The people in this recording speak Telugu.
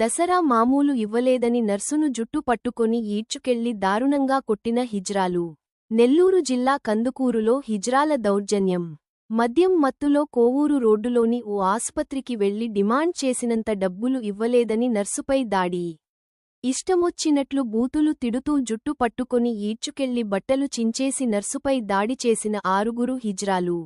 దసరా మామూలు ఇవ్వలేదని నర్సును జుట్టు పట్టుకొని ఈడ్చుకెళ్ళి దారుణంగా కొట్టిన హిజ్రాలు. నెల్లూరు జిల్లా కందుకూరులో హిజ్రాల దౌర్జన్యం. మద్యం మత్తులో కోవూరు రోడ్డులోని ఓ ఆసుపత్రికి వెళ్ళి డిమాండ్ చేసినంత డబ్బులు ఇవ్వలేదని నర్సుపై దాడి. ఇష్టమొచ్చినట్లు బూతులు తిడుతూ జుట్టు పట్టుకొని ఈడ్చుకెళ్ళి బట్టలు చించేసి నర్సుపై దాడి చేసిన ఆరుగురు హిజ్రాలు.